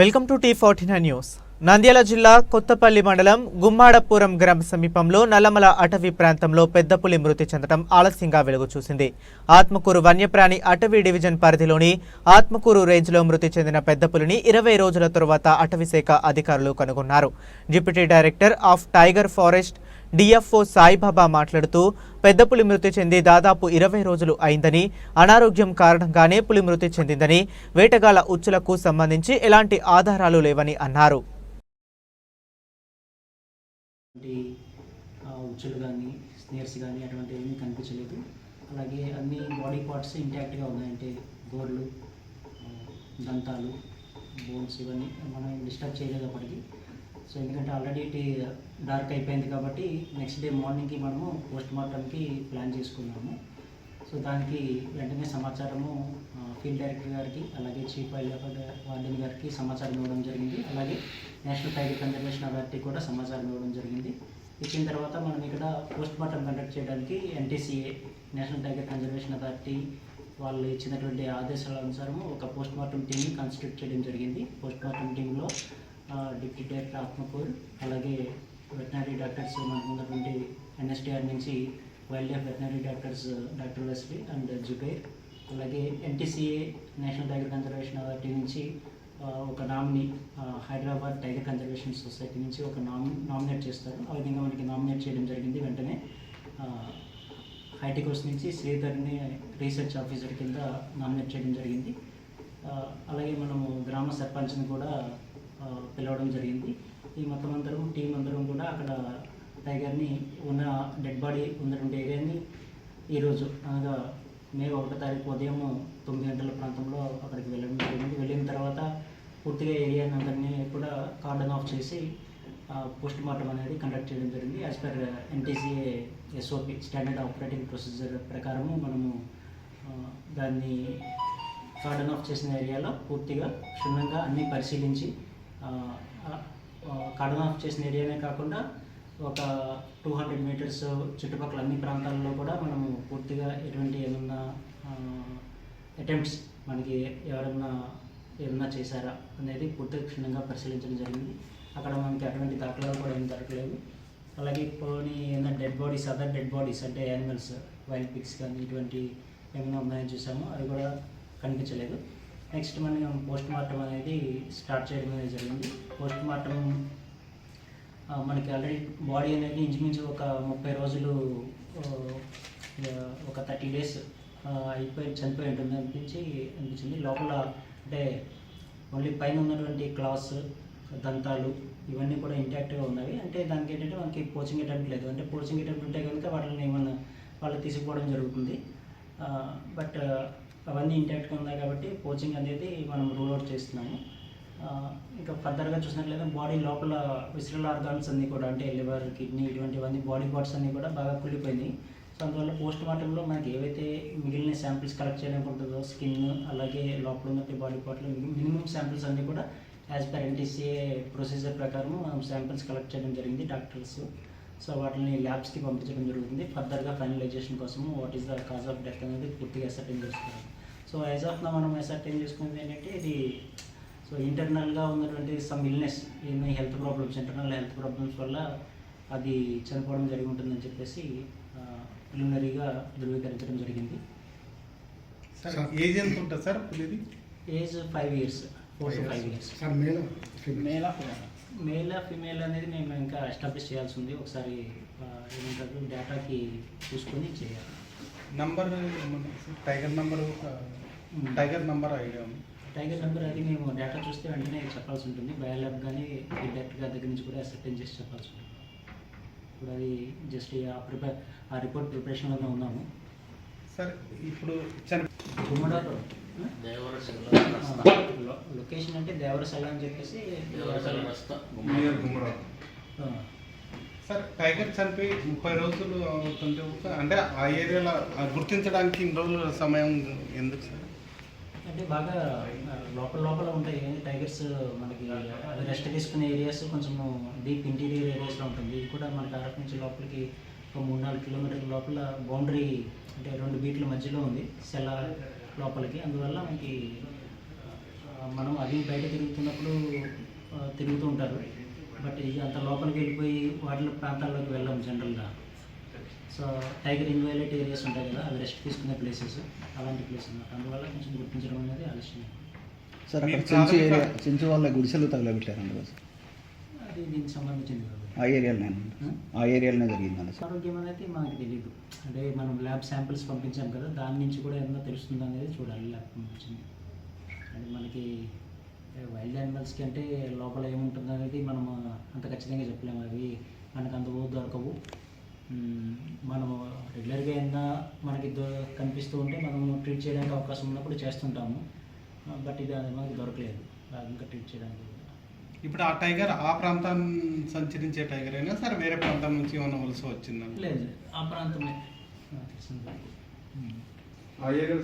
Welcome to T forty news. Nandyal జిల్లా కొత్తపల్లి మండలం గుమ్మాడపురం గ్రామ సమీపంలో నల్లమల అటవీ ప్రాంతంలో పెద్ద పులి మృతి చెందడం ఆలస్యంగా వెలుగు చూసింది. ఆత్మకూరు వన్యప్రాణి అటవీ డివిజన్ పరిధిలోని ఆత్మకూరు రేంజ్లో మృతి చెందిన పెద్ద పులిని ఇరవై రోజుల తరువాత అటవీశాఖ అధికారులు కనుగొన్నారు. Deputy director of tiger forest DFO Saibaba మాట్లాడుతూ పెద్ద పులి మృతి చెంది దాదాపు ఇరవై రోజులు అయిందని అనారోగ్యం కారణంగానే పులి మృతి చెందిందని వేటగాళ్ళ ఉచ్చులకు సంబంధించి ఎలాంటి ఆధారాలు లేవని అన్నారు. ఉచ్చులు కానీ స్నేర్స్ కానీ అటువంటివి ఏమీ కనిపించలేదు. అలాగే అన్ని బాడీ పార్ట్స్ ఇంటాక్ట్గా ఉన్నాయంటే గోర్లు దంతాలు బోన్స్ ఇవన్నీ మనం డిస్టర్బ్ చేయలేదు అప్పటికి సో ఎందుకంటే ఆల్రెడీ డార్క్ అయిపోయింది కాబట్టి నెక్స్ట్ డే మార్నింగ్కి మనము పోస్ట్ మార్టంకి ప్లాన్ చేసుకున్నాము. సో దానికి వెంటనే సమాచారము ఫీల్డ్ డైరెక్టర్ గారికి అలాగే చీఫ్ వైల్డ్ వార్డెన్ గారికి సమాచారం ఇవ్వడం జరిగింది. అలాగే నేషనల్ టైగర్ కన్జర్వేషన్ అథారిటీ కూడా సమాచారం ఇవ్వడం జరిగింది. ఇచ్చిన తర్వాత మనం ఇక్కడ పోస్ట్ మార్టం కండక్ట్ చేయడానికి NTCA national tiger conservation authority వాళ్ళు ఇచ్చినటువంటి ఆదేశాల అనుసారము ఒక పోస్ట్ మార్టం టీమ్ని కాన్స్టిట్యూట్ చేయడం జరిగింది. పోస్ట్ మార్టం టీంలో డిప్యూటీ డైరెక్టర్ ఆత్మకూర్ అలాగే వెటనరీ డాక్టర్స్ మనకు ఉన్నటువంటి ఎన్ఎస్టీఆర్ నుంచి wildlife veterinary doctors doctor Wesley and Zubair అలాగే NTCA national tiger conservation authority నుంచి ఒక nominee Hyderabad tiger conservation society నుంచి ఒక నామి నామినేట్ చేస్తారు. ఆ విధంగా మనకి నామినేట్ చేయడం జరిగింది. వెంటనే హైటెకోస్ నుంచి శ్రీధర్ని రీసెర్చ్ ఆఫీసర్ కింద నామినేట్ చేయడం జరిగింది. అలాగే మనము గ్రామ సర్పంచ్ని కూడా పిలవడం జరిగింది. ఈ మొత్తం అందరం టీం అందరం కూడా అక్కడ టైగర్ని ఉన్న డెడ్ బాడీ ఉన్నటువంటి ఏరియాని ఈరోజు అనగా మే ఒకటో తారీఖు ఉదయం తొమ్మిది గంటల ప్రాంతంలో అక్కడికి వెళ్ళడం జరిగింది. వెళ్ళిన తర్వాత పూర్తిగా ఏరియాని అందరినీ కూడా కార్డన్ ఆఫ్ చేసి పోస్ట్ మార్టం అనేది కండక్ట్ చేయడం జరిగింది. As per NTCA SOP standard operating procedure ప్రకారము మనము దాన్ని కార్డన్ ఆఫ్ చేసిన ఏరియాలో పూర్తిగా క్షుణ్ణంగా అన్నీ పరిశీలించి కార్డన్ ఆఫ్ చేసిన ఏరియానే కాకుండా ఒక టూ హండ్రెడ్ మీటర్స్ చుట్టుపక్కల అన్ని ప్రాంతాల్లో కూడా మనము పూర్తిగా ఎటువంటి ఏమన్నా అటెంప్ట్స్ మనకి ఎవరన్నా ఏమన్నా చేశారా అనేది పూర్తిగా క్షుణ్ణంగా పరిశీలించడం జరిగింది. అక్కడ మనకి అటువంటి దాఖలాలు కూడా ఏం దొరకలేదు. అలాగే పోనీ ఏమైనా dead bodies other dead bodies అంటే యానిమల్స్ వైల్డ్ పిక్స్ కానీ ఇటువంటి ఏమైనా ఉన్నాయని చూసాము. అది కూడా కనిపించలేదు. నెక్స్ట్ మనం పోస్ట్ మార్టం అనేది స్టార్ట్ చేయడం అనేది జరిగింది. పోస్ట్ మార్టం మనకి ఆల్రెడీ బాడీ అనేది ఇంచుమించు ఒక ముప్పై రోజులు ఒక థర్టీ డేస్ అయిపోయి చనిపోయి ఉంటుంది అనిపించి అనిపించింది. లోపల అంటే ఓన్లీ పైన ఉన్నటువంటి క్లాస్ దంతాలు ఇవన్నీ కూడా ఇంటాక్ట్గా ఉన్నవి. అంటే దానికి ఏంటంటే మనకి పోచింగ్ అటెంప్ట్ లేదు. అంటే పోచింగ్ అటెంప్ట్ ఉంటే కనుక వాటిని ఏమన్నా వాళ్ళు తీసుకుపోవడం జరుగుతుంది. బట్ అవన్నీ ఇంటాక్ట్గా ఉన్నాయి కాబట్టి పోచింగ్ అనేది మనం రూల్ అవుట్ చేస్తున్నాము. ఇంకా ఫర్దర్గా చూసినట్లయితే బాడీ లోపల విసరల్ ఆర్గాన్స్ అన్నీ కూడా అంటే లివర్ కిడ్నీ ఇటువంటివన్నీ బాడీ పార్ట్స్ అన్నీ కూడా బాగా కుళ్ళిపోయినాయి. సో అందువల్ల పోస్ట్ మార్టంలో మనకి ఏవైతే మిగిలిన శాంపిల్స్ కలెక్ట్ చేయడానికి ఉంటుందో స్కిన్ అలాగే లోపల ఉన్న బాడీ పార్ట్లు మినిమం శాంపిల్స్ అన్నీ కూడా యాజ్ పర్ ఎన్టీసీఏ ప్రొసీజర్ ప్రకారం మనం శాంపిల్స్ కలెక్ట్ చేయడం జరిగింది డాక్టర్స్. సో వాటిని ల్యాబ్స్కి పంపించడం జరుగుతుంది. ఫర్దర్గా ఫైనలైజేషన్ కోసము what is the cause of death అనేది పూర్తిగా అసర్టైన్ చేస్తున్నారు సో యాజ్ ఆఫ్ నా మనం అసర్టైన్ చేసుకునేది ఏంటంటే ఇది సో ఇంటర్నల్గా ఉన్నటువంటి సమ్ ఇల్నెస్ ఏమైనా health problems internal health problems వల్ల అది చనిపోవడం జరిగి ఉంటుందని చెప్పేసి ప్రిలిమినరీగా ధృవీకరించడం జరిగింది. సార్ ఏజ్ ఎంత ఉంటుంది sir పులిది? Age five years four to five years sir male male male female అనేది మేము ఇంకా ఎస్టాబ్లిష్ చేయాల్సి ఉంది. ఒకసారి ఏమంటారు డేటాకి చూసుకొని చేయాలి. Number tiger number tiger number idea ఉంది టైగర్ నెంబర్ అది మేము డేటా చూస్తే వెంటనే చెప్పాల్సి ఉంటుంది. బయోలాబ్ కానీ డైరెక్ట్ గారి దగ్గర నుంచి కూడా అసెప్టెన్ చేసి చెప్పాల్సి ఉంటుంది. ఇప్పుడు అది జస్ట్ ఆ ప్రిపేర్ ఆ రిపోర్ట్ ప్రిపరేషన్లోనే ఉన్నాము. సార్ ఇప్పుడు గుమ్మడాలో. లొకేషన్ అంటే దేవరసల అని చెప్పేసి గుమ్మరావు ఆ, సార్ టైగర్ చనిపోయి ముప్పై రోజులు అవుతుంటే అంటే ఆ ఏరియాలో గుర్తించడానికి ఇన్ని రోజుల సమయం ఎందుకు సార్? అంటే బాగా లోపల లోపల ఉంటాయి. టైగర్స్ మనకి రెస్ట్ తీసుకునే ఏరియాస్ కొంచెం డీప్ ఇంటీరియర్ ఏరియాస్లో ఉంటుంది. ఇది కూడా మనకి అరకు నుంచి లోపలికి ఒక మూడు నాలుగు కిలోమీటర్ల లోపల బౌండరీ అంటే రెండు బీట్ల మధ్యలో ఉంది. సెల లోపలికి. అందువల్ల మనకి మనం అది బయట తిరుగుతున్నప్పుడు తిరుగుతూ ఉంటారు. బట్ ఇది అంత లోపలికి వెళ్ళిపోయి వాటి ప్రాంతాల్లోకి వెళ్ళాం జనరల్గా. సో టైగర్ ఇన్వైలెట్ ఏరియాస్ ఉంటాయి కదా అవి రెస్ట్ తీసుకునే ప్లేసెస్ అలాంటి ప్లేస్ అన్నమాట. అందువల్ల కొంచెం గుర్తించడం అనేది ఆలస్యం. సార్ అక్కడ చెంచు ఏరియా చెంచు వాళ్ళ గుడిసెలు తగలబెట్టారంట కదా సార్. అది దీనికి సంబంధించింది కాదు ఆ ఏరియాలోనే ఆ? ఏరియాలోనే జరిగిందండి సార్. ఆరోగ్యం అనేది మనకి తెలియదు అంటే మనం ల్యాబ్ శాంపిల్స్ పంపించాం కదా దాని నుంచి కూడా ఏమన్నా తెలుస్తుంది అనేది చూడాలి ల్యాబ్ పంపించింది. అంటే మనకి వైల్డ్ యానిమల్స్కి అంటే లోపల ఏముంటుంది అనేది మనం అంత ఖచ్చితంగా చెప్పలేము. అవి మనకు అంత దొరకవు. మ్మ్, మనం రెగ్యులర్గా ఏమన్నా మనకి దొ- కనిపిస్తూ ఉంటే మనం ట్రీట్ చేయడానికి అవకాశం ఉన్నప్పుడు చేస్తుంటాము. బట్ ఇది అది మనకి దొరకలేదు. ఇంకా ట్రీట్ చేయడానికి ఇప్పుడు ఆ టైగర్ ఆ ప్రాంతాన్ని సంచరించే టైగర్ అయినా సరే వేరే ప్రాంతం నుంచి ఏమైనా వలస వచ్చిందండి లేదు. ఆ ప్రాంతమే. ఏరియాలో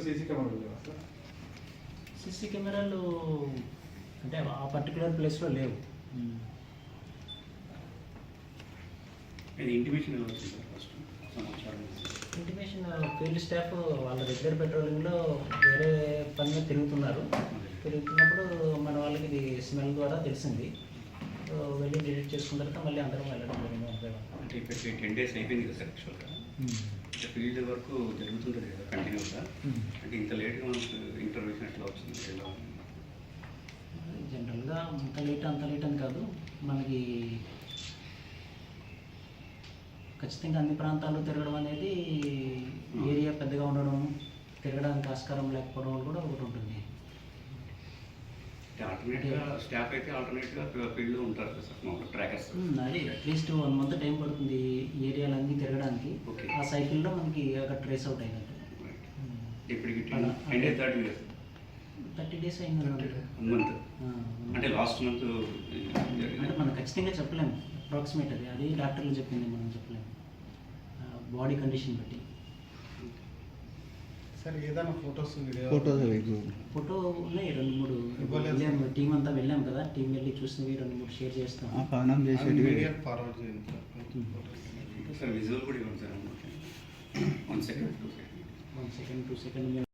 సీసీ కెమెరాలు అంటే ఆ పర్టికులర్ ప్లేస్లో లేవు. ఇంటిమేషన్ ఫస్ట్ సమాచారం. ఇంటిమేషన్ ఫీల్డ్ స్టాఫ్ వాళ్ళ రెగ్యులర్ పెట్రోలింగ్లో వేరే పని తిరుగుతున్నారు. తిరుగుతున్నప్పుడు మన వాళ్ళకి ఇది స్మెల్ ద్వారా తెలిసింది. వెళ్ళి డిలీట్ చేసుకున్న తర్వాత మళ్ళీ అందరం వెళ్ళడం జరిగింది. అంటే ఇప్పుడు టెన్ డేస్ అయిపోయింది కదా సార్ యాక్చువల్గా ఫీల్డ్ వర్క్ జరుగుతుంటుంది కదా కంటిన్యూగా మ్మ్. అంటే ఇంత లేట్గా మనకు ఇంటర్వ్యూషన్ ఎట్లా వచ్చింది? ఎలా ఉంది? అంత లేట్ అంత లేట్ అని కాదు. మనకి ఖచ్చితంగా అన్ని ప్రాంతాల్లో తిరగడం అనేది ఏరియా పెద్దగా ఉండడం తిరగడానికి ఆస్కారం లేకపోవడం కూడా ఒకటి ఉంటుంది. స్టాఫ్ అయితే ఆల్టర్నేట్గా ఫీల్డ్లో ఉంటారు సార్ ట్రాకర్స్ అది at least one month time పడుతుంది ఈ ఏరియాలన్నీ తిరగడానికి. ఆ సైకిల్లో మనకి అక్కడ ట్రేస్ అవుట్ అయినట్టు. ఇప్పటికి అలా. టెన్ డేస్ దాటి కదా థర్టీ డేస్ అయింది మంత్. అంటే లాస్ట్ మంత్ అంటే మనం ఖచ్చితంగా చెప్పలేము. అప్రాక్సిమేట్ అది అది డాక్టర్లు చెప్పింది మనం చెప్పలేము. బాడీ కండిషన్ బట్టి. సరే ఏదైనా ఫొటోస్ ఫోటో ఉన్నాయి. రెండు మూడు. వెళ్ళాము. టీం అంతా వెళ్ళాం కదా. టీం వెళ్ళి చూసినవి రెండు మూడు షేర్ చేస్తాం. ఫార్వర్డ్ చేయండి సార్. సార్ విజువల్ కూడా ఇవ్వండి sir. One second two second one second two second